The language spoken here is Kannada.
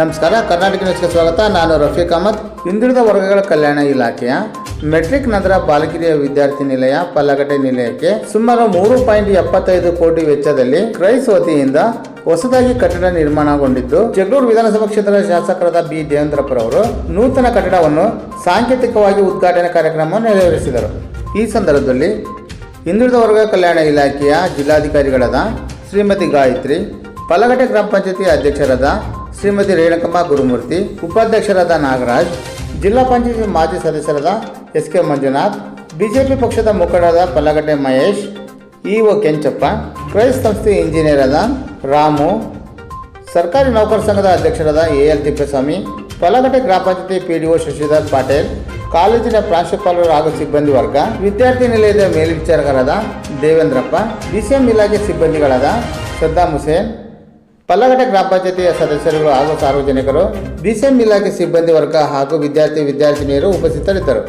ನಮಸ್ಕಾರ, ಕರ್ನಾಟಕ ನ್ಯೂಸ್ಗೆ ಸ್ವಾಗತ. ನಾನು ರಫೀಕ್ ಅಹಮದ್. ಹಿಂದುಳಿದ ವರ್ಗಗಳ ಕಲ್ಯಾಣ ಇಲಾಖೆಯ ಮೆಟ್ರಿಕ್ ನಂತರ ಬಾಲಕಿರಿಯ ವಿದ್ಯಾರ್ಥಿ ನಿಲಯ, ಪಲ್ಲಗಟ್ಟೆ ನಿಲಯಕ್ಕೆ ಸುಮಾರು ಮೂರು ಪಾಯಿಂಟ್ ಎಪ್ಪತ್ತೈದು ಕೋಟಿ ವೆಚ್ಚದಲ್ಲಿ ಕ್ರೈಸ್ ವತಿಯಿಂದ ಹೊಸದಾಗಿ ಕಟ್ಟಡ ನಿರ್ಮಾಣಗೊಂಡಿದ್ದು, ಜಗಳೂರು ವಿಧಾನಸಭಾ ಕ್ಷೇತ್ರದ ಶಾಸಕರಾದ ಬಿ. ದೇವೇಂದ್ರಪ್ಪರವರು ನೂತನ ಕಟ್ಟಡವನ್ನು ಸಾಂಕೇತಿಕವಾಗಿ ಉದ್ಘಾಟನೆ ಕಾರ್ಯಕ್ರಮ ನೆರವೇರಿಸಿದರು. ಈ ಸಂದರ್ಭದಲ್ಲಿ ಹಿಂದುಳಿದ ವರ್ಗ ಕಲ್ಯಾಣ ಇಲಾಖೆಯ ಜಿಲ್ಲಾಧಿಕಾರಿಗಳಾದ ಶ್ರೀಮತಿ ಗಾಯತ್ರಿ, ಪಲ್ಲಗಟ್ಟೆ ಗ್ರಾಮ ಪಂಚಾಯತಿ ಅಧ್ಯಕ್ಷರಾದ ಶ್ರೀಮತಿ ರೇಣುಕಮ್ಮ ಗುರುಮೂರ್ತಿ, ಉಪಾಧ್ಯಕ್ಷರಾದ ನಾಗರಾಜ್, ಜಿಲ್ಲಾ ಪಂಚಾಯತ್ ಮಾಜಿ ಸದಸ್ಯರಾದ ಎಸ್ ಕೆ ಮಂಜುನಾಥ್, ಬಿಜೆಪಿ ಪಕ್ಷದ ಮುಖಂಡರಾದ ಪಲ್ಲಗಟ್ಟೆ ಮಹೇಶ್, ಇಒ ಕೆಂಚಪ್ಪ ಕ್ರೈಸ್ತ ಸಂಸ್ಥೆ ಇಂಜಿನಿಯರ್ ಆದ ರಾಮು, ಸರ್ಕಾರಿ ನೌಕರ ಸಂಘದ ಅಧ್ಯಕ್ಷರಾದ ಎ ಎಲ್ ತಿಪ್ಪೇಸ್ವಾಮಿ ಪಲಗಟ್ಟೆ ಗ್ರಾಮ ಪಂಚಾಯತಿ P D O Shashidhar Patel, ಕಾಲೇಜಿನ ಪ್ರಾಂಶುಪಾಲರು ಹಾಗೂ ಸಿಬ್ಬಂದಿ ವರ್ಗ, ವಿದ್ಯಾರ್ಥಿ ನಿಲಯದ ಮೇಲ್ವಿಚಾರಕರಾದ ದೇವೇಂದ್ರಪ್ಪ ಬಿಸಿಎಂ ಇಲಾಖೆ ಸಿಬ್ಬಂದಿಗಳಾದ ಸದ್ದಾಂ ಹುಸೇನ್ ಪಲ್ಲಗಟ್ಟೆ ಗ್ರಾಮ ಪಂಚಾಯತಿಯ ಸದಸ್ಯರುಗಳು ಹಾಗೂ ಸಾರ್ವಜನಿಕರು ಡಿಸಿಎಂ ಇಲಾಖೆ ಸಿಬ್ಬಂದಿ ವರ್ಗ ಹಾಗೂ ವಿದ್ಯಾರ್ಥಿ ವಿದ್ಯಾರ್ಥಿನಿಯರು ಉಪಸ್ಥಿತರಿದ್ದರು.